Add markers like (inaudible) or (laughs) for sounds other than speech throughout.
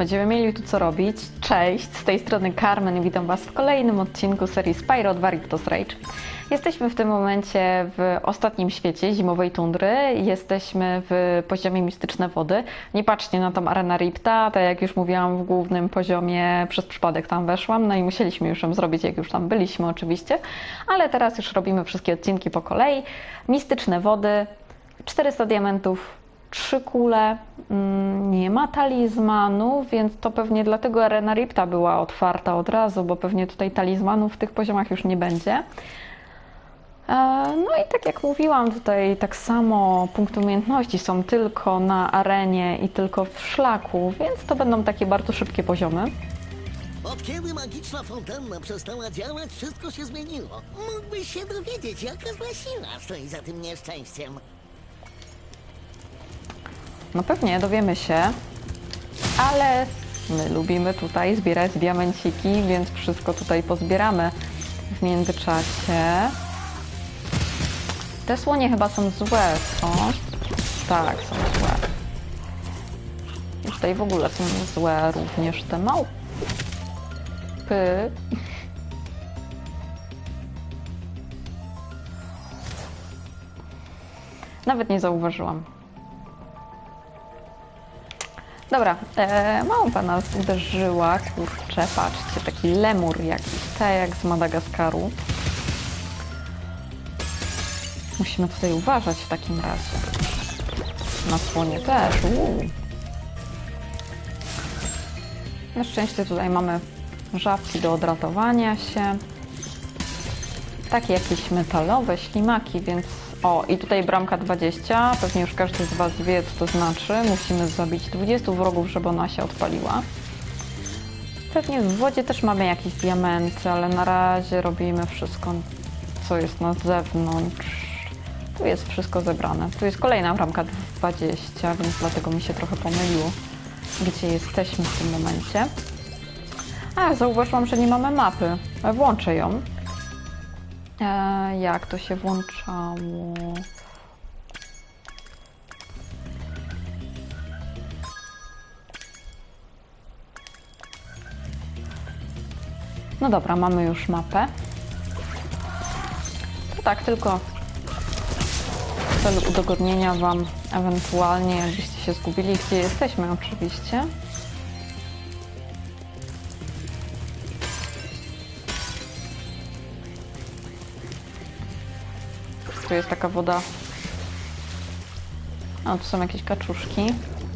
Będziemy mieli tu co robić. Cześć, z tej strony Carmen i witam Was w kolejnym odcinku serii Spyro 2 Rictus Rage. Jesteśmy w tym momencie w ostatnim świecie zimowej tundry. Jesteśmy w poziomie Mistyczne Wody. Nie patrzcie na tą arenę Ripta, tak jak już mówiłam w głównym poziomie, przez przypadek tam weszłam, no i musieliśmy już ją zrobić, jak już tam byliśmy oczywiście. Ale teraz już robimy wszystkie odcinki po kolei. Mistyczne Wody, 400 diamentów, trzy kule, mm, nie ma talizmanu, więc to pewnie dlatego Arena Ripta była otwarta od razu, bo pewnie tutaj talizmanów w tych poziomach już nie będzie. E, No i tak jak mówiłam, tutaj tak samo punkty umiejętności są tylko na arenie i tylko w szlaku, więc to będą takie bardzo szybkie poziomy. Od kiedy magiczna fontanna przestała działać, wszystko się zmieniło. Mógłbyś się dowiedzieć, jaka zła siła stoi za tym nieszczęściem. No pewnie dowiemy się, ale my lubimy tutaj zbierać diamenciki, więc wszystko tutaj pozbieramy w międzyczasie. Te słonie chyba są złe, co? Tak, są złe. I tutaj w ogóle są złe również te małpy. Nawet nie zauważyłam. Dobra, e, małpa nas uderzyła, kurczę, patrzcie, taki lemur jakiś, tak jak z Madagaskaru. Musimy tutaj uważać w takim razie. Na słonie też, uuu. Na szczęście tutaj mamy żabki do odratowania się. Takie jakieś metalowe ślimaki, więc... O, i tutaj bramka 20. Pewnie już każdy z Was wie, co to znaczy. Musimy zabić 20 wrogów, żeby ona się odpaliła. Pewnie w wodzie też mamy jakieś diamenty, ale na razie robimy wszystko, co jest na zewnątrz. Tu jest wszystko zebrane. Tu jest kolejna bramka 20, więc dlatego mi się trochę pomyliło, gdzie jesteśmy w tym momencie. A, zauważyłam, że nie mamy mapy. Włączę ją. E, jak to się włączało? No dobra, mamy już mapę. To tak, tylko w celu udogodnienia Wam ewentualnie, jakbyście się zgubili, gdzie jesteśmy oczywiście. Tu jest taka woda. A tu są jakieś kaczuszki.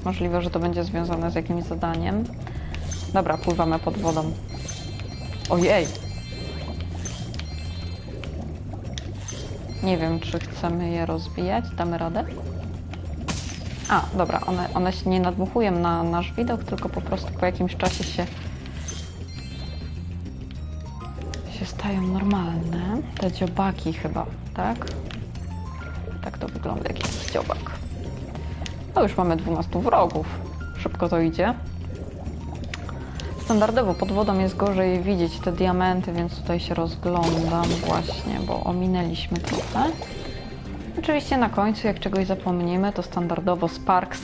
Możliwe, że to będzie związane z jakimś zadaniem. Dobra, pływamy pod wodą. Ojej! Nie wiem, czy chcemy je rozbijać. Damy radę? A, dobra, one, one się nie nadmuchują na nasz widok, tylko po prostu po jakimś czasie się się stają normalne. Te dziobaki chyba, tak? To wygląda, jakiś dziobak. No już mamy 12 wrogów. Szybko to idzie. Standardowo pod wodą jest gorzej widzieć te diamenty, więc tutaj się rozglądam właśnie, bo ominęliśmy trochę. Oczywiście na końcu, jak czegoś zapomnimy, to standardowo Sparks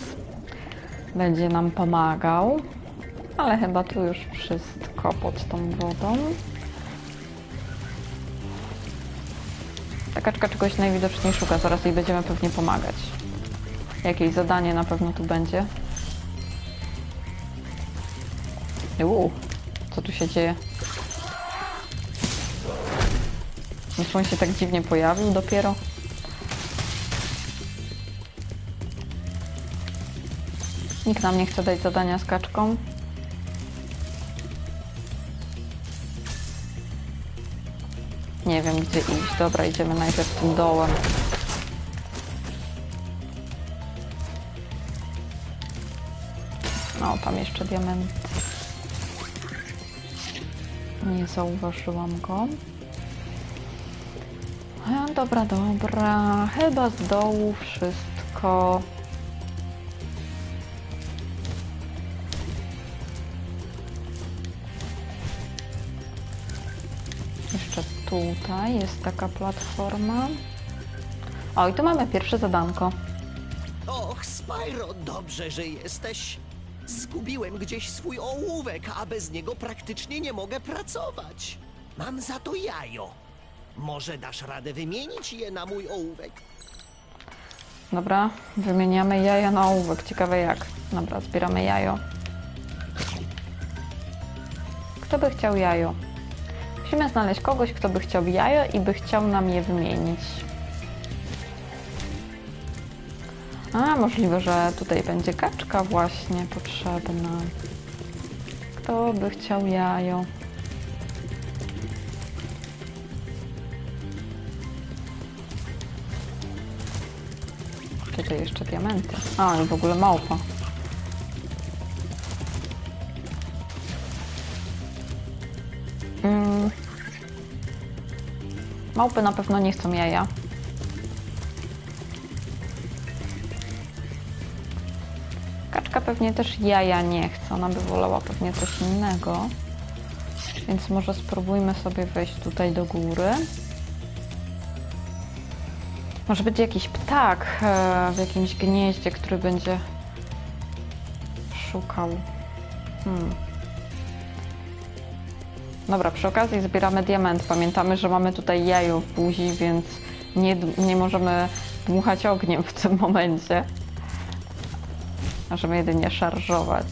będzie nam pomagał. Ale chyba tu już wszystko pod tą wodą. Kaczka czegoś najwidoczniej szuka, zaraz jej będziemy pewnie pomagać. Jakieś zadanie na pewno tu będzie. Uuu, co tu się dzieje? Już on się tak dziwnie pojawił dopiero. Nikt nam nie chce dać zadania z kaczką. Nie wiem gdzie iść. Dobra, idziemy najpierw tym dołem. No, tam jeszcze diament. Nie zauważyłam go. Dobra, dobra. Chyba z dołu wszystko. Tutaj jest taka platforma. O, i tu mamy pierwsze zadanko. Och, Spyro, dobrze, że jesteś. Zgubiłem gdzieś swój ołówek, a bez niego praktycznie nie mogę pracować. Mam za to jajo. Może dasz radę wymienić je na mój ołówek? Dobra, wymieniamy jaja na ołówek. Ciekawe jak. Dobra, zbieramy jajo. Kto by chciał jajo? Musimy znaleźć kogoś, kto by chciał jajo i by chciał nam je wymienić. A, możliwe, że tutaj będzie kaczka właśnie potrzebna. Kto by chciał jajo? Tutaj jeszcze diamenty. A, i w ogóle małpa. Małpy na pewno nie chcą jaja. Kaczka pewnie też jaja nie chce. Ona by wolała pewnie coś innego. Więc może spróbujmy sobie wejść tutaj do góry. Może być jakiś ptak e, w jakimś gnieździe, który będzie szukał. Hmm. Dobra, przy okazji zbieramy diament. Pamiętamy, że mamy tutaj jajo w buzi, więc nie, nie możemy dmuchać ogniem w tym momencie. Możemy jedynie szarżować.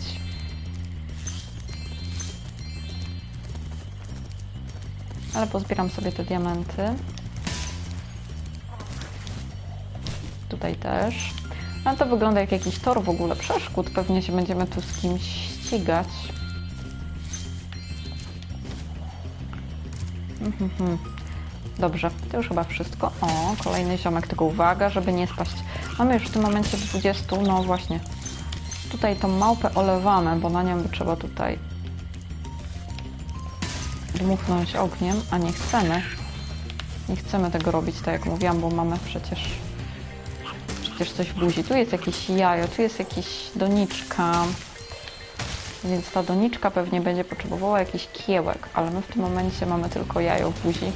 Ale pozbieram sobie te diamenty. Tutaj też. No to wygląda jak jakiś tor w ogóle przeszkód. Pewnie się będziemy tu z kimś ścigać. Dobrze, to już chyba wszystko. O, kolejny ziomek, tylko uwaga, żeby nie spaść. Mamy już w tym momencie 20, no właśnie. Tutaj tą małpę olewamy, bo na nią by trzeba tutaj dmuchnąć ogniem, a nie chcemy. Nie chcemy tego robić, tak jak mówiłam, bo mamy przecież przecież coś w buzi. Tu jest jakieś jajo, tu jest jakaś doniczka. Więc ta doniczka pewnie będzie potrzebowała jakiś kiełek, ale my w tym momencie mamy tylko jajo w buzi.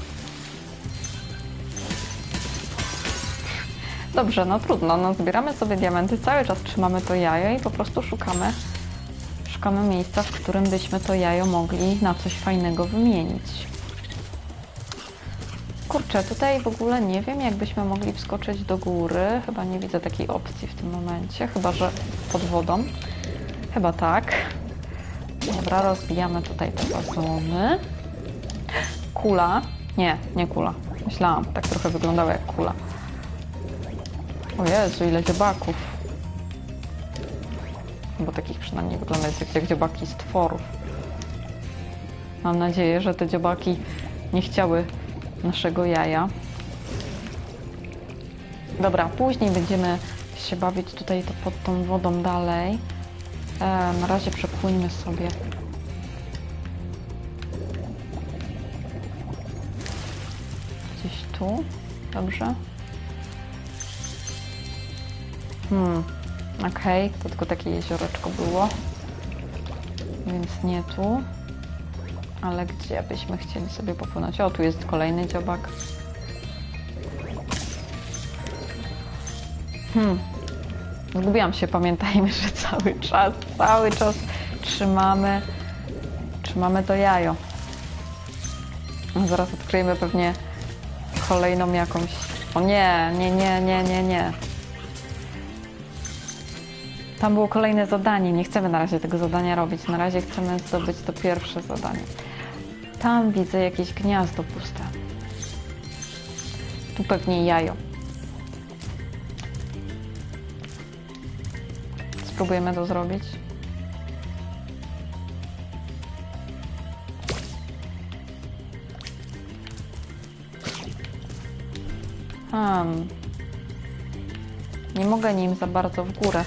Dobrze, no trudno, no zbieramy sobie diamenty, cały czas trzymamy to jajo i po prostu szukamy, szukamy miejsca, w którym byśmy to jajo mogli na coś fajnego wymienić. Kurczę, tutaj w ogóle nie wiem, jakbyśmy mogli wskoczyć do góry. Chyba nie widzę takiej opcji w tym momencie, chyba że pod wodą. Chyba tak. Dobra, rozbijamy tutaj te wazony. Kula. Nie, nie kula. Myślałam, tak trochę wyglądała jak kula. O Jezu, ile dziobaków. Bo takich przynajmniej wygląda jak, jak dziobaki z tworów. Mam nadzieję, że te dziobaki nie chciały naszego jaja. Dobra, później będziemy się bawić tutaj pod tą wodą dalej. E, na razie przepłyńmy sobie. Gdzieś tu. Dobrze. Hmm. Okej, to tylko takie jezioreczko było. Więc nie tu. Ale gdzie byśmy chcieli sobie popłynąć? O, tu jest kolejny dziobak. Hmm. Zgubiłam się, pamiętajmy, że cały czas, cały czas trzymamy, trzymamy to jajo. No, Zaraz odkryjemy pewnie kolejną jakąś... O nie, nie, nie, nie, nie, nie. Tam było kolejne zadanie. Nie chcemy na razie tego zadania robić. Na razie chcemy zdobyć to pierwsze zadanie. Tam widzę jakieś gniazdo puste. Tu pewnie jajo. Spróbujemy to zrobić. Hmm. Nie mogę nim za bardzo w górę.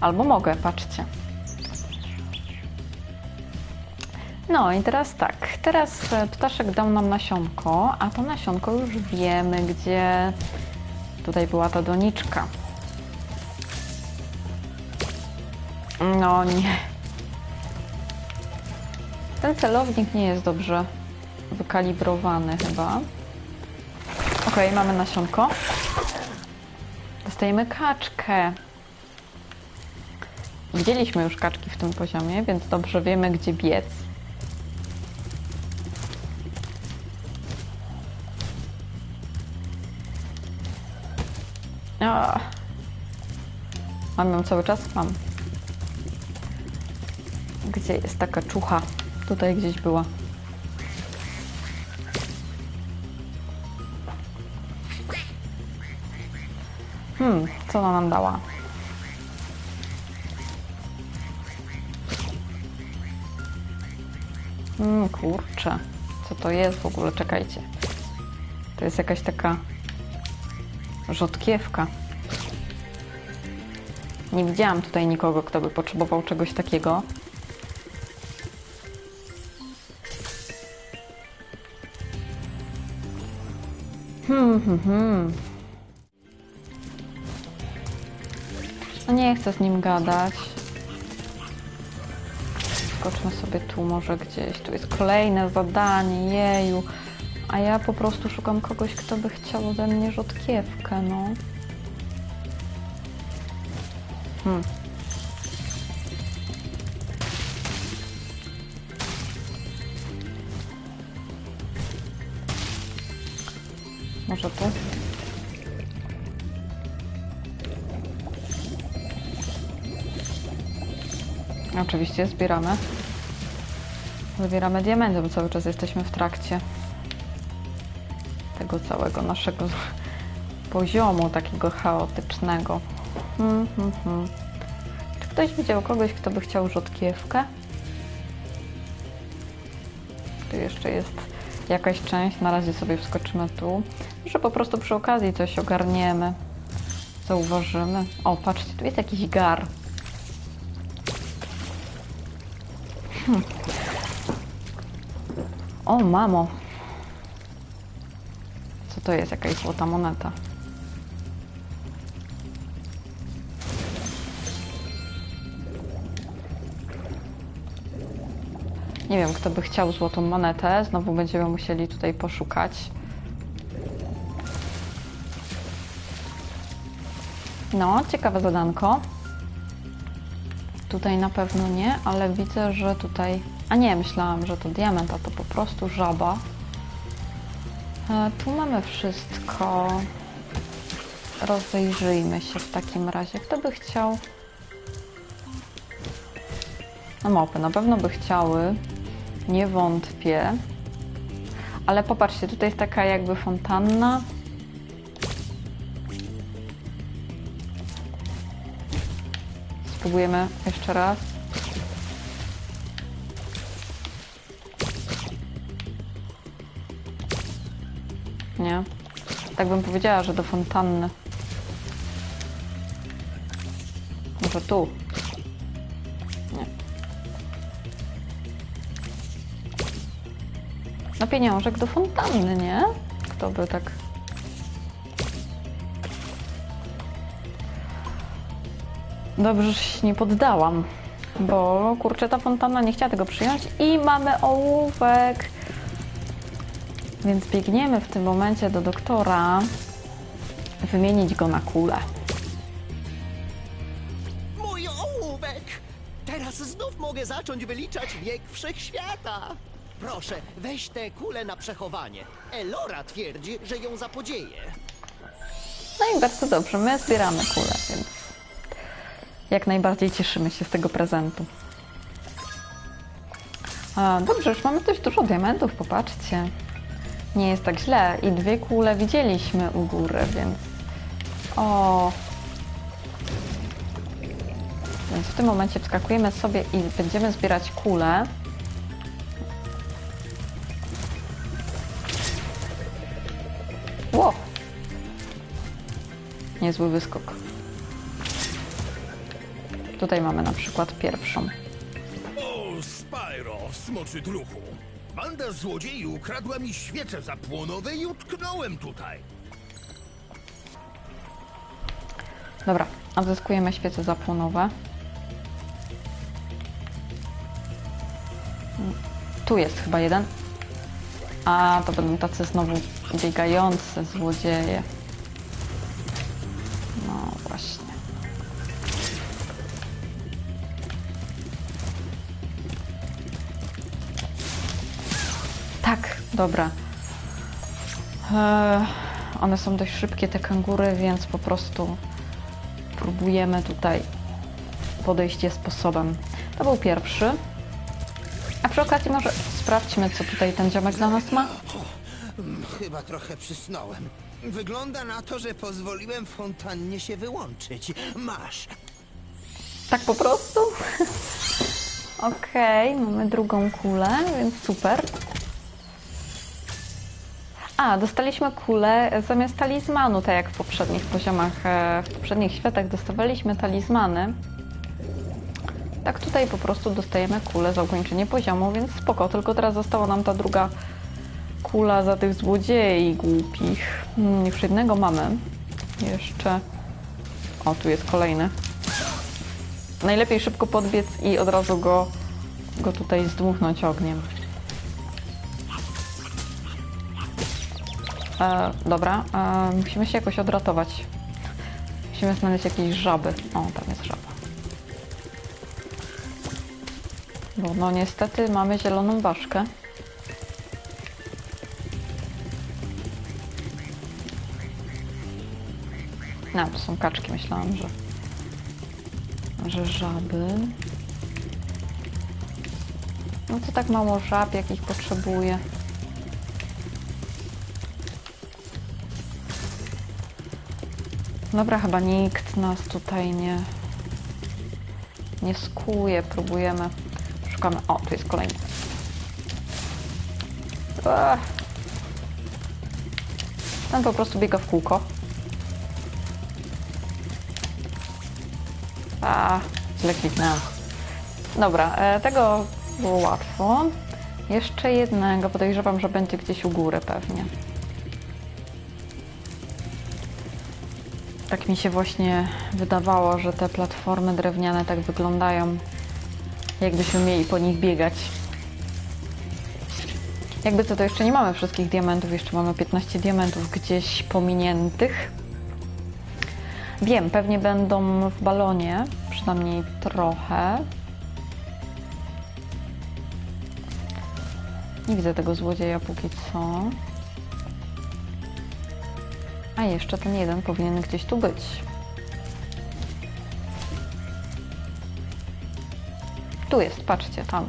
Albo mogę, patrzcie. No i teraz tak, teraz e, ptaszek dał nam nasionko, a to nasionko już wiemy, gdzie tutaj była ta doniczka. No nie. Ten celownik nie jest dobrze wykalibrowany chyba. Okej, mamy nasionko. Dostajemy kaczkę. Widzieliśmy już kaczki w tym poziomie, więc dobrze wiemy, gdzie biec. A. Mam ją cały czas? Mam. Gdzie jest taka czucha? Tutaj gdzieś była. Hmm, co ona nam dała? Hmm, kurczę. Co to jest w ogóle? Czekajcie. To jest jakaś taka rzodkiewka. Nie widziałam tutaj nikogo, kto by potrzebował czegoś takiego. Hmm. No nie chcę z nim gadać. Skoczmy sobie tu może gdzieś. Tu jest kolejne zadanie, jeju. A ja po prostu szukam kogoś, kto by chciał ode mnie rzodkiewkę, no. Hmm. Może tu? Oczywiście zbieramy. Wybieramy diamenty, bo cały czas jesteśmy w trakcie tego całego naszego (laughs) poziomu takiego chaotycznego. Hmm, hmm, hmm. Czy ktoś widział kogoś, kto by chciał rzodkiewkę? Tu jeszcze jest jakaś część. Na razie sobie wskoczymy tu. Może po prostu przy okazji coś ogarniemy. Zauważymy. O, patrzcie, tu jest jakiś gar. Hmm. O, mamo. Co to jest? Jakaś złota moneta. Nie wiem, kto by chciał złotą monetę. Znowu będziemy musieli tutaj poszukać. No, ciekawe zadanko. Tutaj na pewno nie, ale widzę, że tutaj... A nie, myślałam, że to diament, a to po prostu żaba. E, tu mamy wszystko. Rozejrzyjmy się w takim razie. Kto by chciał... No mopy na pewno by chciały. Nie wątpię. Ale popatrzcie, tutaj jest taka jakby fontanna. Spróbujemy jeszcze raz. Nie. Tak bym powiedziała, że do fontanny. Może tu. Nie. No pieniążek do fontanny, nie? Kto by tak... Dobrze, że się nie poddałam, bo kurczę, ta fontanna nie chciała tego przyjąć i mamy ołówek. Więc biegniemy w tym momencie do doktora, wymienić go na kulę. Mój ołówek! Teraz znów mogę zacząć wyliczać bieg wszechświata. Proszę, weź tę kulę na przechowanie. Elora twierdzi, że ją zapodzieje. No i bardzo dobrze, my zbieramy kulę, więc jak najbardziej cieszymy się z tego prezentu. A, dobrze, już mamy dość dużo diamentów, popatrzcie. Nie jest tak źle i dwie kule widzieliśmy u góry, więc... O! Więc w tym momencie wskakujemy sobie i będziemy zbierać kule. Ło! Niezły wyskok. Tutaj mamy na przykład pierwszą. O, Spyro, smoczy druchu. Banda złodziei ukradła mi świece zapłonowe i utknąłem tutaj. Dobra, odzyskujemy świece zapłonowe. Tu jest chyba jeden. A, to będą tacy znowu biegający złodzieje. Dobra. Eee, one są dość szybkie, te kangury, więc po prostu próbujemy tutaj podejść je sposobem. To był pierwszy. A przy okazji może sprawdźmy, co tutaj ten ziomek dla nas ma. Chyba trochę przysnąłem. Wygląda na to, że pozwoliłem fontannie się wyłączyć. Masz. Tak po prostu? (laughs) Okej, mamy drugą kulę, więc super. A, dostaliśmy kulę zamiast talizmanu, tak jak w poprzednich poziomach, e, w poprzednich światach dostawaliśmy talizmany. Tak tutaj po prostu dostajemy kulę za ukończenie poziomu, więc spoko, tylko teraz została nam ta druga kula za tych złodziei głupich. Hmm, już jednego mamy. Jeszcze... O, tu jest kolejny. Najlepiej szybko podbiec i od razu go, go tutaj zdmuchnąć ogniem. E, dobra, e, musimy się jakoś odratować. Musimy znaleźć jakieś żaby. O, tam jest żaba. Bo no niestety mamy zieloną ważkę. No, to są kaczki, myślałam, że że żaby. No to tak mało żab, jakich potrzebuję. Dobra, chyba nikt nas tutaj nie nie skuje. Próbujemy. Szukamy. O, tu jest kolejny. Ech. Ten po prostu biega w kółko. A, źle kliknęłam. Dobra, e, tego było łatwo. Jeszcze jednego, podejrzewam, że będzie gdzieś u góry pewnie. Tak mi się właśnie wydawało, że te platformy drewniane tak wyglądają, jakbyśmy mieli po nich biegać. Jakby co, to jeszcze nie mamy wszystkich diamentów, jeszcze mamy 15 diamentów gdzieś pominiętych. Wiem, pewnie będą w balonie, przynajmniej trochę. Nie widzę tego złodzieja póki co. A jeszcze ten jeden powinien gdzieś tu być. Tu jest, patrzcie, tam.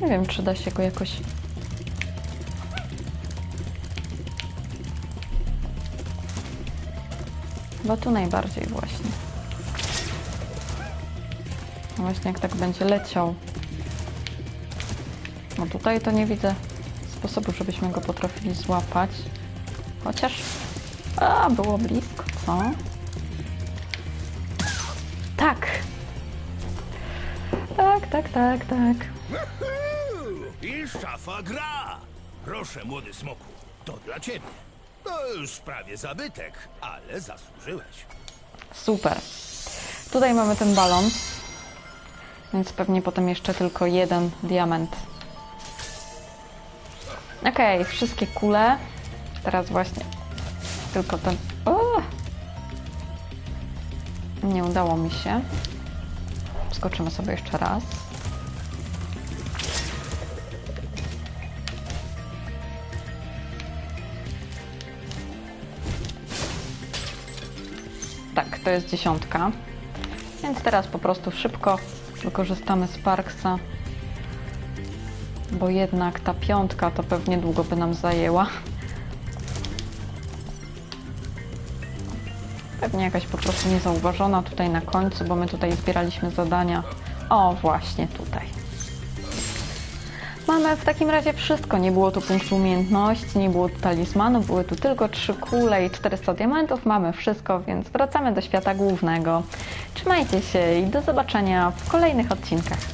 Nie wiem, czy da się go jakoś. Chyba tu najbardziej właśnie. No Właśnie jak tak będzie leciał. No tutaj to nie widzę sposobu, żebyśmy go potrafili złapać. Chociaż... A, było blisko, co? Tak! Tak, tak, tak, tak. I szafa gra! Proszę, młody smoku, to dla ciebie. To już prawie zabytek, ale zasłużyłeś. Super. Tutaj mamy ten balon. Więc pewnie potem jeszcze tylko jeden diament. Okej, wszystkie kule. Teraz właśnie tylko ten. O! Nie udało mi się. Skoczymy sobie jeszcze raz. Tak, to jest dziesiątka. Więc teraz po prostu szybko wykorzystamy Sparksa, bo jednak ta piątka to pewnie długo by nam zajęła. Pewnie jakaś po prostu niezauważona tutaj na końcu, bo my tutaj zbieraliśmy zadania. O, właśnie tutaj. Mamy w takim razie wszystko. Nie było tu punktu umiejętności, nie było tu talizmanu, były tu tylko trzy kule i 400 diamentów. Mamy wszystko, więc wracamy do świata głównego. Trzymajcie się i do zobaczenia w kolejnych odcinkach.